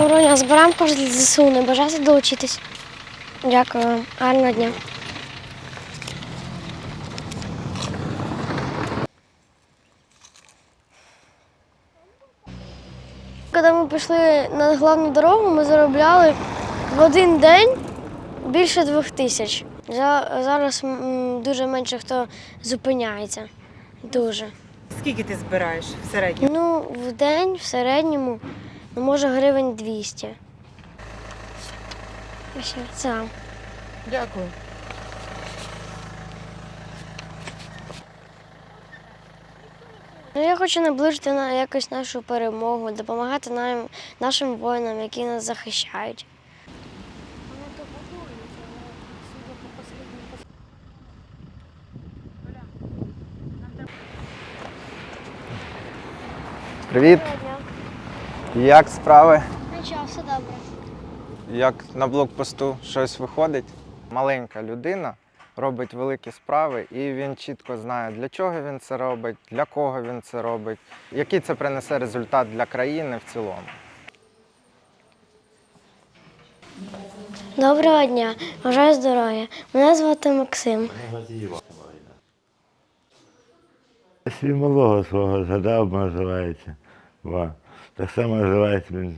Доброго дня, збираємо кошти для ЗСУ, не бажаєте долучитись? Дякую вам, гарного дня. Коли ми пішли на головну дорогу, ми заробляли в один день більше двох тисяч. Зараз дуже менше хто зупиняється. Дуже. Скільки ти збираєш в середньому? Ну, в день в середньому, ну, може, гривень 200. Ось Це. Дякую. Ну, я хочу наближити на якось нашу перемогу, допомагати нам, нашим воїнам, які нас захищають. Привіт! Як справи? Нічого, все добре. Як на блокпосту щось виходить? Маленька людина робить великі справи, і він чітко знає, для чого він це робить, для кого він це робить, який це принесе результат для країни в цілому. Доброго дня, бажаю здоров'я. Мене звати Максим. Свій малого свого згадав, називається. Ва. Так само називається він.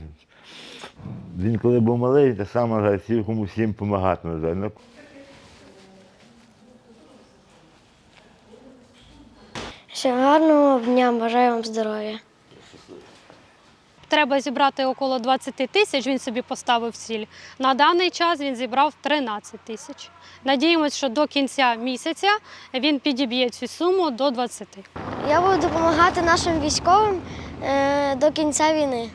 Він коли був малий, так само називається, кому всім допомагати називається. Ну, Ще гарного дня, бажаю вам здоров'я. Треба зібрати около 20 тисяч, він собі поставив ціль. На даний час він зібрав 13 тисяч. Надіємося, що до кінця місяця він підіб'є цю суму до 20. Я буду допомагати нашим військовим е, до кінця війни.